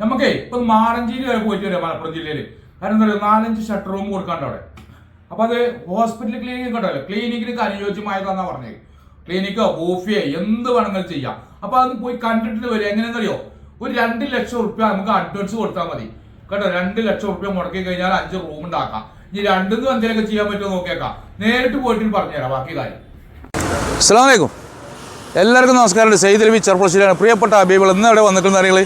നമുക്കേ ഇപ്പൊ മാറഞ്ചേരി വരെ പോയിട്ട് വരാം മലപ്പുറം ജില്ലയിൽ കാരണം എന്താ പറയുക നാലഞ്ച് ഷട്ടർ റൂം കൊടുക്കാണ്ട് അവിടെ. അപ്പൊ അത് ഹോസ്പിറ്റൽ ക്ലിനിക് ഉണ്ടല്ലോ. ക്ലിനിക്കിന് അനുയോജ്യമായതാണെന്നാ പറഞ്ഞത് ക്ലിനിക്കോ ഓഫിയോ എന്ത് വേണമെങ്കിലും ചെയ്യാം. അപ്പൊ അത് പോയി കണ്ടിട്ട് വരിക. എങ്ങനെയെന്നറിയോ ഒരു രണ്ട് ലക്ഷം റുപ്യ നമുക്ക് അഡ്വാൻസ് കൊടുത്താൽ മതി. കേട്ടോ? രണ്ട് ലക്ഷം റുപ്യ മുടക്കി കഴിഞ്ഞാൽ അഞ്ച് റൂം ഉണ്ടാക്കാം. ഇനി രണ്ടും എന്തെങ്കിലുമൊക്കെ ചെയ്യാൻ പറ്റുമോ നോക്കിയേക്കാം. നേരിട്ട് പോയിട്ട് പറഞ്ഞുതരാം ബാക്കി കാര്യം. അസ്സാമലൈക്കും എല്ലാവർക്കും നമസ്കാരം സെയ്ദ് രവി ചെറുപ്പശ്ശേരിയാണ് പ്രിയപ്പെട്ട അബീബിൾ ഇന്ന് ഇവിടെ അറിയങ്ങൾ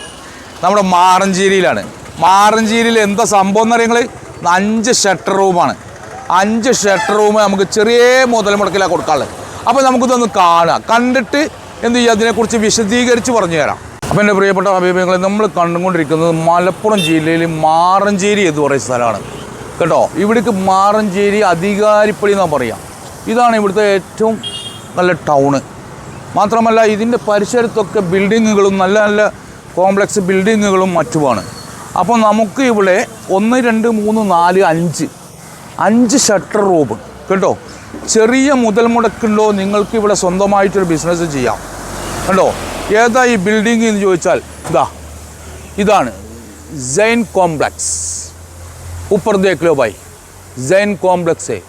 നമ്മുടെ മാറഞ്ചേരിയിലാണ്. മാറഞ്ചേരിയിൽ എന്താ സംഭവം എന്ന് പറയുന്നത് അഞ്ച് ഷട്ടർ റൂമാണ് അഞ്ച് ഷട്ടർ റൂം നമുക്ക് ചെറിയ മുതൽ മുടക്കിലാണ് കൊടുക്കാനുള്ളത്. അപ്പോൾ നമുക്കിതൊന്ന് കാണാം കണ്ടിട്ട് എന്ത് ചെയ്യുക? അതിനെക്കുറിച്ച് വിശദീകരിച്ച് പറഞ്ഞു തരാം. അപ്പോൾ എന്റെ പ്രിയപ്പെട്ട അഭിപ്രായങ്ങൾ നമ്മൾ കണ്ടുകൊണ്ടിരിക്കുന്നത് മലപ്പുറം ജില്ലയിൽ മാറഞ്ചേരി എന്ന് പറയുന്ന സ്ഥലമാണ്. കേട്ടോ? ഇവിടേക്ക് മാറഞ്ചേരി അധികാരിപ്പള്ളി എന്നാണ് പറയാം. ഇതാണ് ഇവിടുത്തെ ഏറ്റവും നല്ല ടൗണ്. മാത്രമല്ല ഇതിന്റെ പരിസരത്തൊക്കെ ബിൽഡിങ്ങുകളും നല്ല നല്ല കോംപ്ലക്സ് ബിൽഡിങ്ങുകളും മറ്റുമാണ്. അപ്പോൾ നമുക്ക് ഇവിടെ ഒന്ന് രണ്ട് മൂന്ന് നാല് അഞ്ച്. അഞ്ച് ഷട്ടർ റൂം. കേട്ടോ? ചെറിയ മുതൽ മുടക്കുണ്ടോ? നിങ്ങൾക്ക് ഇവിടെ സ്വന്തമായിട്ടൊരു ബിസിനസ് ചെയ്യാം. കണ്ടോ? ഏതാ ഈ ബിൽഡിംഗ് എന്ന് ചോദിച്ചാൽ ഇതാ. ഇതാണ്. Sign complex upper by sign complex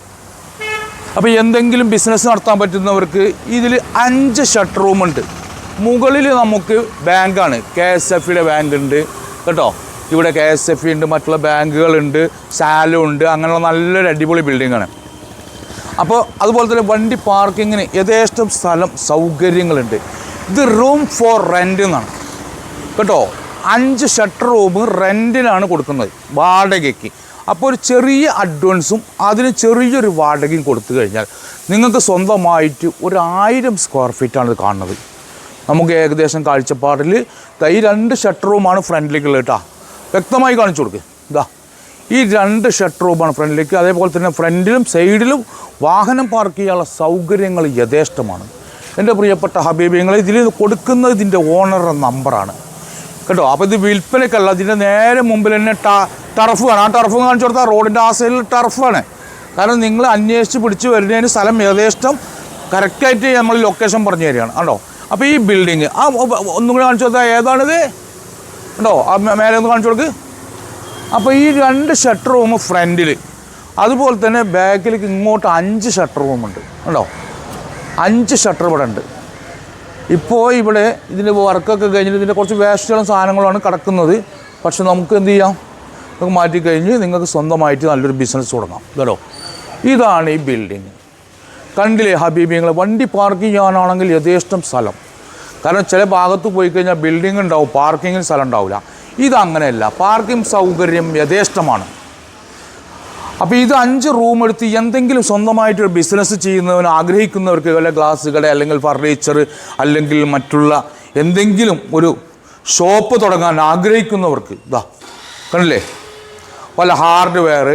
അപ്പോൾ എന്തെങ്കിലും ബിസിനസ് നടത്താൻ പറ്റുന്നവർക്ക് ഇതിൽ അഞ്ച് ഷട്ടർ റൂമുണ്ട്. മുകളിൽ നമുക്ക് ബാങ്കാണ്. കെ എസ് എഫിയുടെ ബാങ്ക് ഉണ്ട് കേട്ടോ? ഇവിടെ കെ എസ് എഫ് ഉണ്ട് മറ്റുള്ള ബാങ്കുകളുണ്ട് സാലോ ഉണ്ട് അങ്ങനെയുള്ള നല്ലൊരു അടിപൊളി ബിൽഡിങ്ങാണ്. അപ്പോൾ അതുപോലെ തന്നെ വണ്ടി പാർക്കിങ്ങിന് യഥേഷ്ടം സ്ഥലം സൗകര്യങ്ങളുണ്ട്. ഇത് റൂം ഫോർ റെന്റ് എന്നാണ് കേട്ടോ? അഞ്ച് ഷട്ടർ റൂം റെന്റിനാണ് കൊടുക്കുന്നത് വാടകയ്ക്ക്. അപ്പോൾ ഒരു ചെറിയ അഡ്വാൻസും അതിന് ചെറിയൊരു വാടകയും കൊടുത്തു കഴിഞ്ഞാൽ നിങ്ങൾക്ക് സ്വന്തമായിട്ട് ഒരു ആയിരം സ്ക്വയർ ഫീറ്റാണ് ഇത് കാണുന്നത്. നമുക്ക് ഏകദേശം കാഴ്ചപ്പാടിൽ ഈ രണ്ട് ഷട്ടറുമാണ് ഫ്രണ്ടിലേക്കുള്ളത് കേട്ടോ. വ്യക്തമായി കാണിച്ചു കൊടുക്കുക ഇതാ ഈ രണ്ട് ഷട്ടറുമാണ് ഫ്രണ്ടിലേക്ക്. അതേപോലെ തന്നെ ഫ്രണ്ടിലും സൈഡിലും വാഹനം പാർക്ക് ചെയ്യാനുള്ള സൗകര്യങ്ങൾ യഥേഷ്ടമാണ്. എന്റെ പ്രിയപ്പെട്ട ഹബീബിങ്ങൾ ഇതിൽ കൊടുക്കുന്ന ഇതിന്റെ ഓണറുടെ നമ്പറാണ് കേട്ടോ അപ്പോൾ ഇത് വിൽപ്പനയ്ക്കല്ല ഇതിന്റെ നേരെ മുമ്പിൽ തന്നെ ടർഫ് ആണ് ആ ടർഫ് കാണിച്ചു കൊടുത്താൽ റോഡിന്റെ ആ സൈഡിൽ ടർഫാണ് കാരണം നിങ്ങൾ അന്വേഷിച്ച് പിടിച്ച് വരുന്നതിന് സ്ഥലം യഥേഷ്ടം കറക്റ്റായിട്ട് നമ്മൾ ലൊക്കേഷൻ പറഞ്ഞു തരികയാണ്. ആണോ അപ്പോൾ ഈ ബിൽഡിങ് ആ ഒന്നും കൂടി കാണിച്ചു കൊടുത്താൽ ഏതാണിത്? ഉണ്ടോ ആ മേലെ ഒന്ന് കാണിച്ചു കൊടുക്ക്. അപ്പോൾ ഈ രണ്ട് ഷട്ടർ റൂം ഫ്രണ്ടിൽ അതുപോലെ തന്നെ ബാക്കിലേക്ക് ഇങ്ങോട്ട് അഞ്ച് ഷട്ടർ റൂമുണ്ട് ഉണ്ടോ. അഞ്ച് ഷട്ടർ ഇവിടെ ഉണ്ട്. ഇപ്പോൾ ഇവിടെ ഇതിന്റെ വർക്കൊക്കെ കഴിഞ്ഞിട്ട് ഇതിന്റെ കുറച്ച് വേസ്റ്റുകളും സാധനങ്ങളാണ് കിടക്കുന്നത്. പക്ഷെ നമുക്ക് എന്ത് ചെയ്യാം? നമുക്ക് മാറ്റിക്കഴിഞ്ഞ് നിങ്ങൾക്ക് സ്വന്തമായിട്ട് നല്ലൊരു ബിസിനസ് തുടങ്ങാം. കേട്ടോ ഇതാണ് ഈ ബിൽഡിങ് കണ്ടില്ലേ ഹബീബിങ്ങൾ വണ്ടി പാർക്ക് ചെയ്യാനാണെങ്കിൽ യഥേഷ്ടം സ്ഥലം. കാരണം ചില ഭാഗത്ത് പോയി കഴിഞ്ഞാൽ ബിൽഡിംഗ് ഉണ്ടാവും പാർക്കിങ്ങിന് സ്ഥലം ഉണ്ടാവില്ല ഇതങ്ങനെയല്ല. പാർക്കിംഗ് സൗകര്യം യഥേഷ്ടമാണ്. അപ്പോൾ ഇത് അഞ്ച് റൂം എടുത്ത് എന്തെങ്കിലും സ്വന്തമായിട്ടൊരു ബിസിനസ് ചെയ്യുന്നവന് ആഗ്രഹിക്കുന്നവർക്ക് വല്ല ഗ്ലാസ് കട അല്ലെങ്കിൽ ഫർണിച്ചർ അല്ലെങ്കിൽ മറ്റുള്ള എന്തെങ്കിലും ഒരു ഷോപ്പ് തുടങ്ങാൻ ആഗ്രഹിക്കുന്നവർക്ക് ഇതാ കണ്ടില്ലേ? വല്ല ഹാർഡ്വെയർ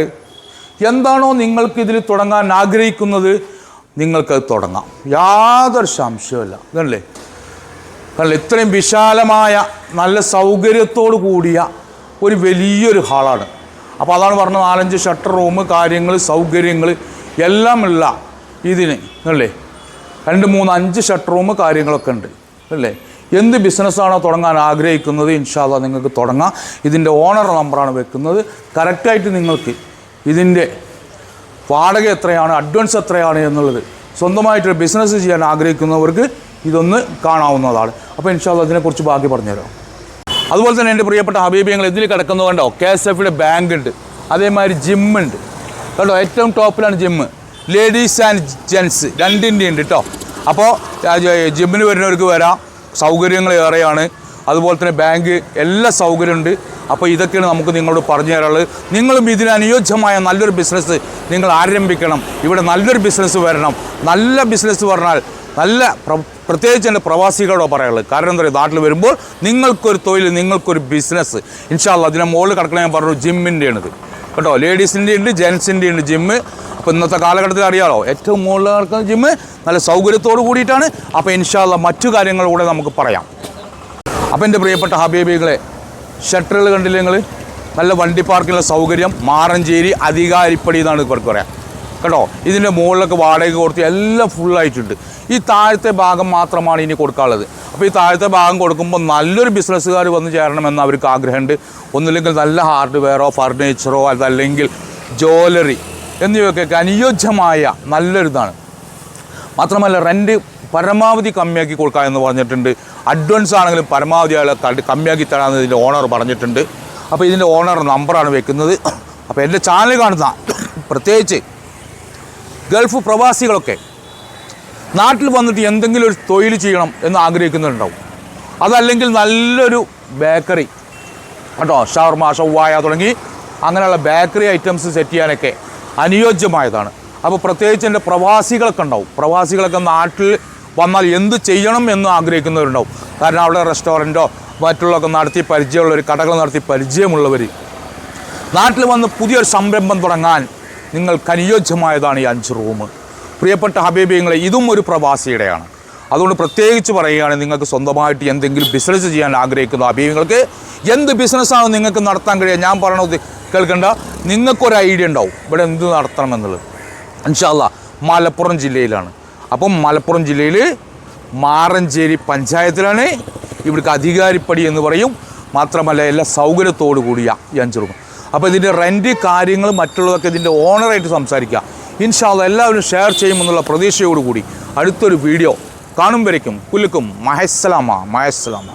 എന്താണോ നിങ്ങൾക്ക് ഇതിൽ തുടങ്ങാൻ ആഗ്രഹിക്കുന്നത്? നിങ്ങൾക്കത് തുടങ്ങാം. യാതൊരു സംശയമില്ല അതല്ലേ കണ്ടില്ലേ ഇത്രയും വിശാലമായ നല്ല സൗകര്യത്തോടു കൂടിയ ഒരു വലിയൊരു ഹാളാണ്. അപ്പോൾ അതാണ് പറഞ്ഞത് നാലഞ്ച് ഷട്ടർ റൂം കാര്യങ്ങൾ സൗകര്യങ്ങൾ എല്ലാമുള്ള ഇതിന് അല്ലേ രണ്ട് മൂന്ന് അഞ്ച് ഷട്ടർ റൂം കാര്യങ്ങളൊക്കെ ഉണ്ട്. അല്ലേ എന്ത് ബിസിനസ്സാണോ തുടങ്ങാൻ ആഗ്രഹിക്കുന്നത് ഇൻഷാല്ല നിങ്ങൾക്ക് തുടങ്ങാം. ഇതിന്റെ ഓണർ നമ്പറാണ് വെക്കുന്നത്. കറക്റ്റായിട്ട് നിങ്ങൾക്ക് ഇതിന്റെ വാടക എത്രയാണ് അഡ്വാൻസ് എത്രയാണ് എന്നുള്ളത് സ്വന്തമായിട്ടൊരു ബിസിനസ് ചെയ്യാൻ ആഗ്രഹിക്കുന്നവർക്ക് ഇതൊന്ന് കാണാവുന്നതാണ്. അപ്പോൾ ഇൻഷാല്ല അതിനെക്കുറിച്ച് ബാക്കി പറഞ്ഞുതരാം. അതുപോലെ തന്നെ എന്റെ പ്രിയപ്പെട്ട ഹബീബിയങ്ങൾ ഇതിൽ കിടക്കുന്നത് കണ്ടോ? കെ എസ് എഫിന്റെ ബാങ്ക് ഉണ്ട്. അതേമാതിരി ജിമ്മുണ്ട് കേട്ടോ ഏറ്റവും ടോപ്പിലാണ് ജിമ്മ് ലേഡീസ് ആൻഡ് ജെൻസ് രണ്ടിന്റെ ഉണ്ട് കേട്ടോ അപ്പോൾ ജിമ്മിന് വരുന്നവർക്ക് വരാം. സൗകര്യങ്ങൾ ഏറെയാണ്. അതുപോലെ തന്നെ ബാങ്ക് എല്ലാ സൗകര്യമുണ്ട് അപ്പോൾ ഇതൊക്കെയാണ് നമുക്ക് നിങ്ങളോട് പറഞ്ഞു തരാനുള്ളത്. നിങ്ങളും ഇതിന് അനുയോജ്യമായ നല്ലൊരു ബിസിനസ് നിങ്ങൾ ആരംഭിക്കണം. ഇവിടെ നല്ലൊരു ബിസിനസ് വരണം. നല്ല ബിസിനസ് പറഞ്ഞാൽ നല്ല പ്ര- പ്രത്യേകിച്ച് എന്റെ പ്രവാസികളോട് പറയാനുള്ളത്. കാരണം എന്താ പറയുക നാട്ടിൽ വരുമ്പോൾ നിങ്ങൾക്കൊരു തൊഴിൽ നിങ്ങൾക്കൊരു ബിസിനസ് ഇൻഷാല്ല അതിനെ മുകളിൽ കിടക്കണ ഞാൻ പറഞ്ഞു ജിമ്മിന്റെയാണിത്. കേട്ടോ ലേഡീസിന്റെ ഉണ്ട് ജെൻസിന്റെ ഉണ്ട് ജിമ്മ് അപ്പോൾ ഇന്നത്തെ കാലഘട്ടത്തിൽ അറിയാമോ ഏറ്റവും മുകളിൽ കിടക്കുന്ന ജിമ്മ് നല്ല സൗകര്യത്തോട് കൂടിയിട്ടാണ്. അപ്പോൾ ഇൻഷാല്ല മറ്റു കാര്യങ്ങൾ കൂടെ നമുക്ക് പറയാം. അപ്പോൾ എന്റെ പ്രിയപ്പെട്ട ഹബീബികളെ ഷട്ടറുകൾ കണ്ടില്ലേ നിങ്ങൾ നല്ല വണ്ടി പാർക്കിനുള്ള സൗകര്യം മാറഞ്ചേരി അധികാരിപ്പടി എന്നാണ് ഇവർക്ക് പറയാം. കേട്ടോ? ഇതിന്റെ മുകളിലൊക്കെ വാടക കൊടുത്ത് എല്ലാം ഫുള്ളായിട്ടുണ്ട് ഈ താഴത്തെ ഭാഗം മാത്രമാണ് ഇനി കൊടുക്കാനുള്ളത്. അപ്പോൾ ഈ താഴത്തെ ഭാഗം കൊടുക്കുമ്പോൾ നല്ലൊരു ബിസിനസ്സുകാർ വന്ന് ചേരണമെന്ന് അവർക്ക് ആഗ്രഹമുണ്ട്. ഒന്നുമില്ലെങ്കിൽ നല്ല ഹാർഡ്വെയറോ ഫർണിച്ചറോ അതല്ലെങ്കിൽ ജ്വല്ലറി എന്നിവയൊക്കെ അനുയോജ്യമായ നല്ലൊരിതാണ്. മാത്രമല്ല റെന്റ് പരമാവധി കമ്മിയാക്കി കൊടുക്കുക എന്ന് പറഞ്ഞിട്ടുണ്ട്. അഡ്വാൻസ് ആണെങ്കിലും പരമാവധി അയാൾ ക- കമ്മിയാക്കി തരാമെന്ന് ഇതിന്റെ ഓണർ പറഞ്ഞിട്ടുണ്ട്. അപ്പോൾ ഇതിന്റെ ഓണർ നമ്പറാണ് വെക്കുന്നത്. അപ്പോൾ എന്റെ ചാനൽ കാണുന്ന പ്രത്യേകിച്ച് ഗൾഫ് പ്രവാസികളൊക്കെ നാട്ടിൽ വന്നിട്ട് എന്തെങ്കിലും ഒരു തൊഴിൽ ചെയ്യണം എന്ന് ആഗ്രഹിക്കുന്നുണ്ടാവും. അതല്ലെങ്കിൽ നല്ലൊരു ബേക്കറി കേട്ടോ ഷവർമ ഷവ്വായ തുടങ്ങി അങ്ങനെയുള്ള ബേക്കറി ഐറ്റംസ് സെറ്റ് ചെയ്യാനൊക്കെ അനുയോജ്യമായതാണ്. അപ്പോൾ പ്രത്യേകിച്ച് എന്റെ പ്രവാസികളൊക്കെ ഉണ്ടാവും. പ്രവാസികളൊക്കെ നാട്ടിൽ വന്നാൽ എന്ത് ചെയ്യണം എന്ന് ആഗ്രഹിക്കുന്നവരുണ്ടാവും. കാരണം അവിടെ റെസ്റ്റോറന്റോ മറ്റുള്ളതൊക്കെ നടത്തി പരിചയമുള്ളവർ കടകൾ നടത്തി പരിചയമുള്ളവർ നാട്ടിൽ വന്ന് പുതിയൊരു സംരംഭം തുടങ്ങാൻ നിങ്ങൾക്ക് അനുയോജ്യമായതാണ് ഈ അഞ്ച് റൂം. പ്രിയപ്പെട്ട ഹബീബിങ്ങളെ ഇതും ഒരു പ്രവാസിയുടെയാണ്. അതുകൊണ്ട് പ്രത്യേകിച്ച് പറയുകയാണ് നിങ്ങൾക്ക് സ്വന്തമായിട്ട് എന്തെങ്കിലും ബിസിനസ് ചെയ്യാൻ ആഗ്രഹിക്കുന്ന ഹബീബിങ്ങൾക്ക് എന്ത് ബിസിനസ്സാണ് നിങ്ങൾക്ക് നടത്താൻ കഴിയുക? ഞാൻ പറയണത് കേൾക്കേണ്ട. നിങ്ങൾക്കൊരു ഐഡിയ ഉണ്ടാവും. ഇവിടെ എന്ത് നടത്തണമെന്നുള്ളത് ഇൻഷാല്ല മലപ്പുറം ജില്ലയിലാണ്. അപ്പം മലപ്പുറം ജില്ലയിൽ മാറഞ്ചേരി പഞ്ചായത്തിലാണ് ഇവിടുത്തെ അധികാരിപ്പടി എന്ന് പറയും. മാത്രമല്ല എല്ലാ സൗകര്യത്തോടു കൂടിയ ഈ അഞ്ച് റൂം അപ്പോൾ ഇതിന്റെ റെന്റ് കാര്യങ്ങൾ മറ്റുള്ളതൊക്കെ ഇതിന്റെ ഓണറായിട്ട് സംസാരിക്കുക. ഇൻഷാല്ല എല്ലാവരും ഷെയർ ചെയ്യുമെന്നുള്ള പ്രതീക്ഷയോടുകൂടി അടുത്തൊരു വീഡിയോ കാണും വരയ്ക്കും. കുലുക്കും മഹസ്സലാമ മഹസ്സലാമ.